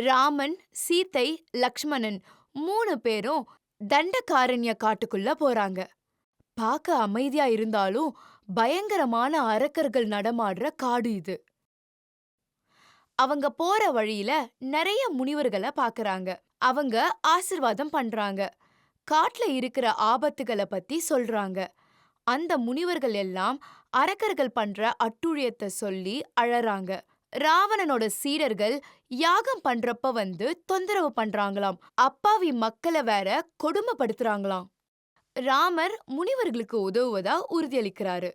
ராமன் சீத்தை லக்ஷ்மணன் மூணு பேரும் தண்டகாரண்ய காட்டுக்குள்ள போறாங்க. பார்க்க அமைதியா இருந்தாலும் பயங்கரமான அரக்கர்கள் நடமாடுற காடு இது. அவங்க போற வழியில நிறைய முனிவர்களை பாக்குறாங்க. அவங்க ஆசிர்வாதம் பண்றாங்க. காட்டுல இருக்கிற ஆபத்துகளை பத்தி சொல்றாங்க. அந்த முனிவர்கள் எல்லாம் அரக்கர்கள் பண்ற அட்டுழியத்தை சொல்லி அழறாங்க. ராவணனோட சீடர்கள் யாகம் பண்றப்ப வந்து தொந்தரவு பண்றாங்களாம். அப்பாவி மக்களை வேற கொடுமைப்படுத்துறாங்களாம். ராமர் முனிவர்களுக்கு உதவுவதா உறுதியளிக்கிறாரு.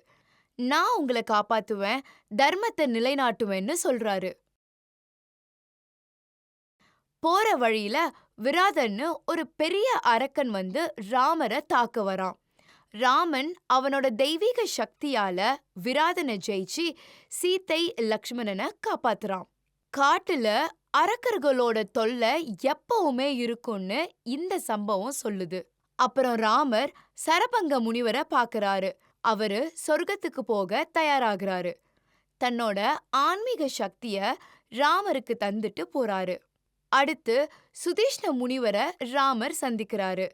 நான் உங்களை காப்பாத்துவேன் தர்மத்தை நிலைநாட்டுவேன்னு சொல்றாரு. போற வழியில விராதன்னு ஒரு பெரிய அரக்கன் வந்து ராமரை தாக்க வரான் ராமன் அவனோட தெய்வீக சக்தியால விராதனை ஜெயிச்சு சீத்தை லக்ஷ்மணனை காப்பாத்துறான். காட்டுல அரக்கர்களோட தொல்லை எப்பவுமே இருக்கும்னு இந்த சம்பவம் சொல்லுது. அப்புறம் ராமர் சரபங்க முனிவரை பாக்குறாரு. அவரு சொர்க்கத்துக்கு போக தயாராகிறாரு. தன்னோட ஆன்மீக சக்திய ராமருக்கு தந்துட்டு போறாரு. அடுத்து சுதீஷ்ண முனிவரை ராமர் சந்திக்கிறாரு.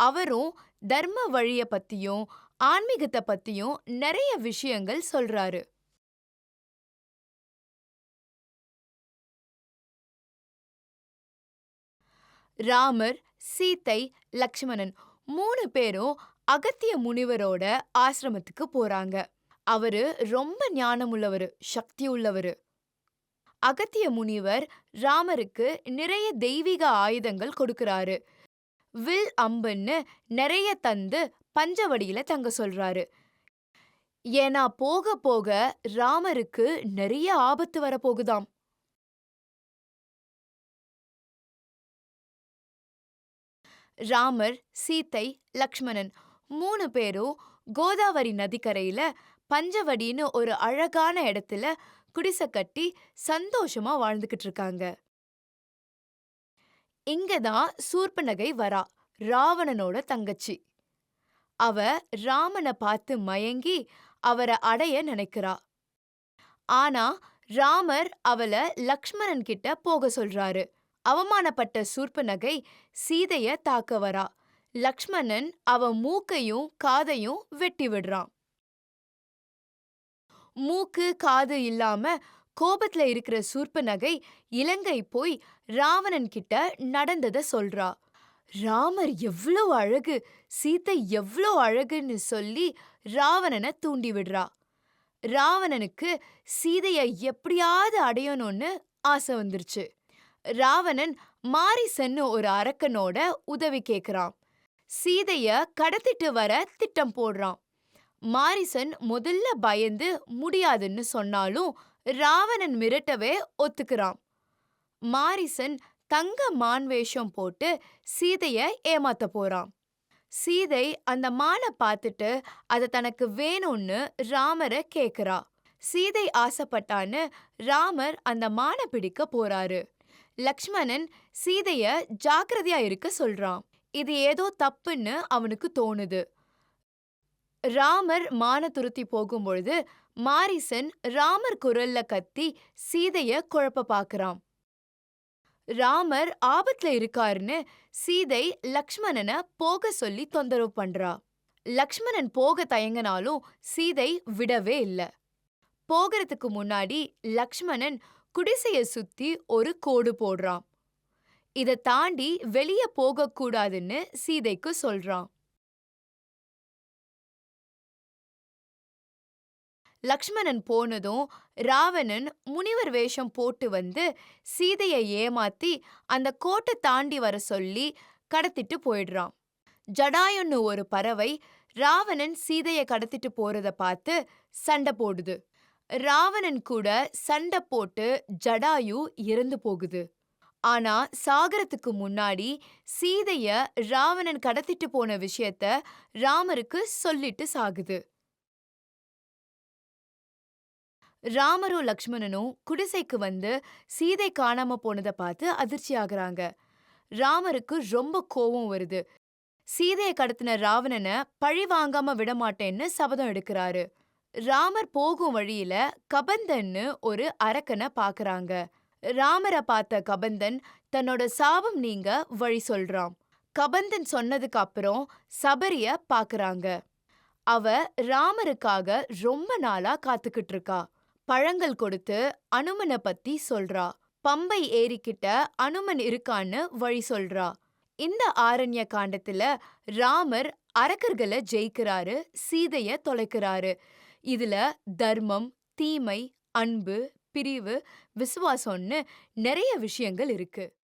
அவரும் தர்ம வழிய பத்தியும் ஆன்மீகத்தை பத்தியும் நிறைய விஷயங்கள் சொல்றாரு. ராமர் சீத்தை லக்ஷ்மணன் மூணு பேரும் அகத்திய முனிவரோட ஆசிரமத்துக்கு போறாங்க. அவரு ரொம்ப ஞானமுள்ளவர் சக்தி உள்ளவரு. அகத்திய முனிவர் ராமருக்கு நிறைய தெய்வீக ஆயுதங்கள் கொடுக்கறாரு. வில் அம்புன்னு நிறைய தந்து பஞ்சவடியில தங்க சொல்றாரு. ஏன்னா போக போக ராமருக்கு நிறைய ஆபத்து வரப்போகுதாம். ராமர் சீத்தை லக்ஷ்மணன் மூணு பேரும் கோதாவரி நதிக்கரையில பஞ்சவடின்னு ஒரு அழகான இடத்துல குடிசை கட்டி சந்தோஷமா வாழ்ந்துகிட்டு இருக்காங்க. இங்கதான் சூர்பனகை வரா ராவணனோட தங்கச்சி. அவ ராமனை பார்த்து மயங்கி அவரை அடைய நினைக்கிறா. ஆனா ராமர் அவள லக்ஷ்மணன் கிட்ட போக சொல்றாரு. அவமானப்பட்ட சூர்பனகை சீதைய தாக்க வரா. லக்ஷ்மணன் அவ மூக்கையும் காதையும் வெட்டி விடுறான். மூக்கு காது இல்லாம கோபத்துல இருக்கிற சூர்பனகை இலங்கை போய் ராவணன் கிட்ட நடந்தத சொல்றா. ராமர் எவ்ளோ அழகு சீத்தை எவ்ளோ அழகுன்னு சொல்லி ராவணனை தூண்டி விடுறா. ராவணனுக்கு சீதைய எப்படியாவது அடையணும்னு ஆசை வந்துருச்சு. ராவணன் மாரிசன்னு ஒரு அரக்கனோட உதவி கேக்குறான். சீதைய கடத்திட்டு வர திட்டம் போடுறான். மாரிசன் முதல்ல பயந்து முடியாதுன்னு சொன்னாலும் ராவணன் மிரட்டவே ஒத்துக்கிறான். மாரிசன் தங்க மான் வேஷம் போட்டு சீதைய ஏமாத்த போறான். சீதை அந்த மானை பார்த்துட்டு அதை தனக்கு வேணும்னு ராமரை கேட்குறா சீதை ஆசைப்பட்டான்னு ராமர் அந்த மானை பிடிக்க போறாரு. லக்ஷ்மணன் சீதைய ஜாக்கிரதையா இருக்க சொல்றான். இது ஏதோ தப்புன்னு அவனுக்கு தோணுது. ராமர் மானத்துருத்தி போகும்பொழுது மாரிசன் ராமர் குரல்ல கத்தி சீதைய குழப்ப பாக்குறான். ராமர் ஆபத்துல இருக்காருன்னு சீதை லக்ஷ்மணனை போக சொல்லி தொந்தரவு பண்றா. லக்ஷ்மணன் போக தயங்கினாலும் சீதை விடவே இல்ல. போகிறதுக்கு முன்னாடி லக்ஷ்மணன் குடிசைய சுத்தி ஒரு கோடு போடுறான். இத தாண்டி வெளிய போகக்கூடாதுன்னு சீதைக்கு சொல்றான். லக்ஷ்மணன் போனதும் ராவணன் முனிவர் வேஷம் போட்டு வந்து சீதையை ஏமாத்தி அந்த கோட்டை தாண்டி வர சொல்லி கடத்திட்டு போயிடுறான். ஜடாயுன்னு ஒரு பறவை ராவணன் சீதைய கடத்திட்டு போறத பார்த்து சண்டை போடுது. ராவணன் கூட சண்டை போட்டு ஜடாயு இறந்து போகுது. ஆனா சாகரத்துக்கு முன்னாடி சீதைய ராவணன் கடத்திட்டு போன விஷயத்த ராமருக்கு சொல்லிட்டு சாகுது. ராமரும் லக்ஷ்மணனும் குடிசைக்கு வந்து சீதை காணாம போனதை பார்த்து அதிர்ச்சி ஆகுறாங்க ராமருக்கு ரொம்ப கோவம் வருது. சீதையை கடத்தின ராவணனை பழி வாங்காம விட மாட்டேன்னு சபதம் எடுக்கிறாரு. ராமர் போகும் வழியில கபந்தன்னு ஒரு அரக்கனை பாக்குறாங்க. ராமரை பார்த்த கபந்தன் தன்னோட சாபம் நீங்க வழி சொல்றான் கபந்தன் சொன்னதுக்கு அப்புறம் சபரிய பாக்குறாங்க. அவ ராமருக்காக ரொம்ப நாளா காத்துக்கிட்டு இருக்கா. பழங்கள் கொடுத்து அனுமனை பத்தி சொல்றா. பம்பை ஏறிக்கிட்ட அனுமன் இருக்கான்னு வழி சொல்றா. இந்த ஆரண்ய காண்டத்துல ராமர் அரக்கர்களை ஜெயிக்கிறாரு சீதைய தொலைக்கிறாரு. இதுல தர்மம் தீமை அன்பு பிரிவு விசுவாசம்னு நிறைய விஷயங்கள் இருக்கு.